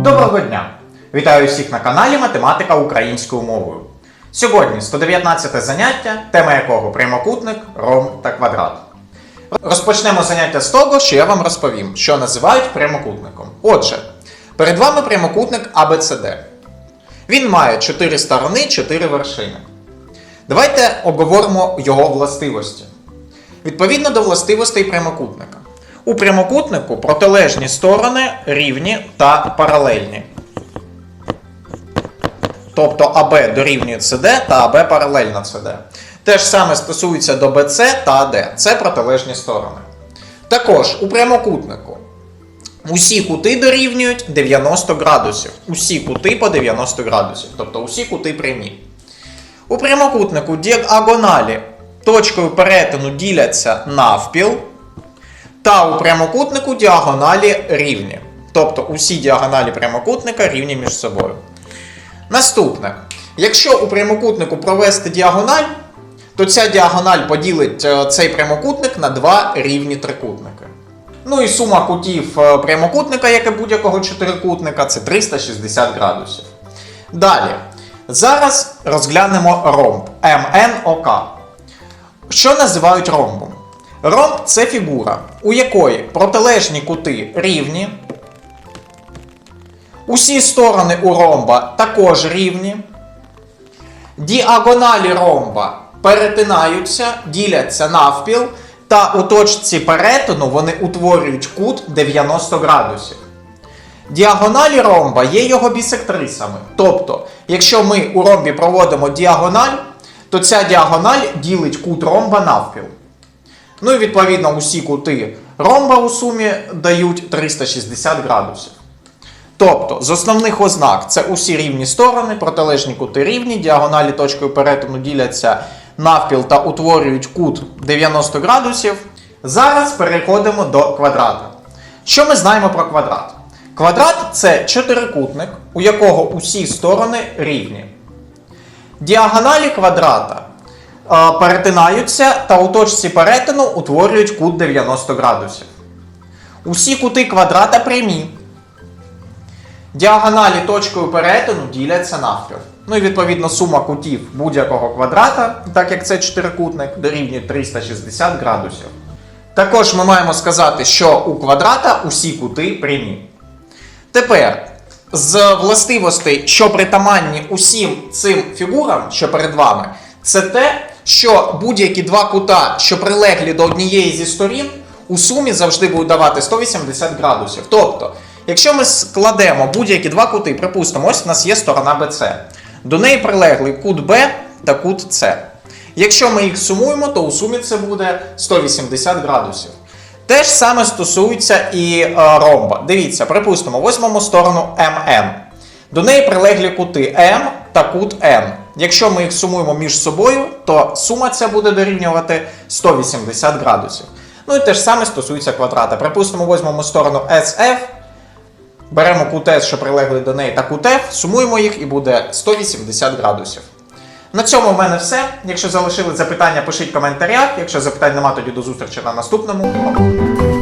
Доброго дня! Вітаю всіх на каналі Математика українською мовою. Сьогодні 119 заняття, тема якого прямокутник, ром та квадрат. Розпочнемо заняття з того, що я вам розповім, що називають прямокутником. Отже, перед вами прямокутник ABCD. Він має 4 сторони, 4 вершини. Давайте обговоримо його властивості. Відповідно до властивостей прямокутника. У прямокутнику протилежні сторони рівні та паралельні. Тобто АБ дорівнює СД та АБ паралельно СД. Те ж саме стосується до БЦ та АД. Це протилежні сторони. Також у прямокутнику усі кути дорівнюють 90 градусів. Усі кути по 90 градусів. Тобто усі кути прямі. У прямокутнику діагоналі точкою перетину діляться навпіл. Та у прямокутнику діагоналі рівні. Тобто усі діагоналі прямокутника рівні між собою. Наступне. Якщо у прямокутнику провести діагональ, то ця діагональ поділить е, цей прямокутник на два рівні трикутники. Ну і сума кутів е, прямокутника, як і будь-якого чотирикутника, це 360 градусів. Далі. Зараз розглянемо ромб МНОК. Що називають ромбом? Ромб це фігура, у якої протилежні кути рівні. Усі сторони у ромба також рівні. Діагоналі ромба перетинаються, діляться навпіл, та у точці перетину вони утворюють кут 90 градусів. Діагоналі ромба є його бісектрисами. Тобто, якщо ми у ромбі проводимо діагональ, то ця діагональ ділить кут ромба навпіл. Ну і відповідно усі кути ромба у сумі дають 360 градусів. Тобто, з основних ознак це усі рівні сторони, протилежні кути рівні, діагоналі точкою перетину діляться навпіл та утворюють кут 90 градусів. Зараз переходимо до квадрата. Що ми знаємо про квадрат? Квадрат це чотирикутник, у якого усі сторони рівні. Діагоналі квадрата перетинаються та у точці перетину утворюють кут 90 градусів. Усі кути квадрата прямі. Діагоналі точкою перетину діляться навпіл. Ну і відповідно сума кутів будь-якого квадрата, так як це чотирикутник, дорівнює 360 градусів. Також ми маємо сказати, що у квадрата усі кути прямі. Тепер з властивостей, що притаманні усім цим фігурам, що перед вами, це те, що будь-які два кута, що прилеглі до однієї зі сторін, у сумі завжди будуть давати 180 градусів. Тобто, якщо ми складемо будь-які два кути, припустимо, ось у нас є сторона BC. До неї прилегли кут Б та кут С. Якщо ми їх сумуємо, то у сумі це буде 180 градусів. Те ж саме стосується і е, ромба. Дивіться, припустимо, візьмемо сторону МН. До неї прилеглі кути М та кут Н. Якщо ми їх сумуємо між собою, то сума ця буде дорівнювати 180 градусів. Ну і те ж саме стосується квадрата. Припустимо, візьмемо сторону SF, беремо кут S, що прилегли до неї, та кут F, сумуємо їх і буде 180 градусів. На цьому в мене все. Якщо залишили запитання, пишіть в коментарях. Якщо запитань нема, тоді до зустрічі на наступному.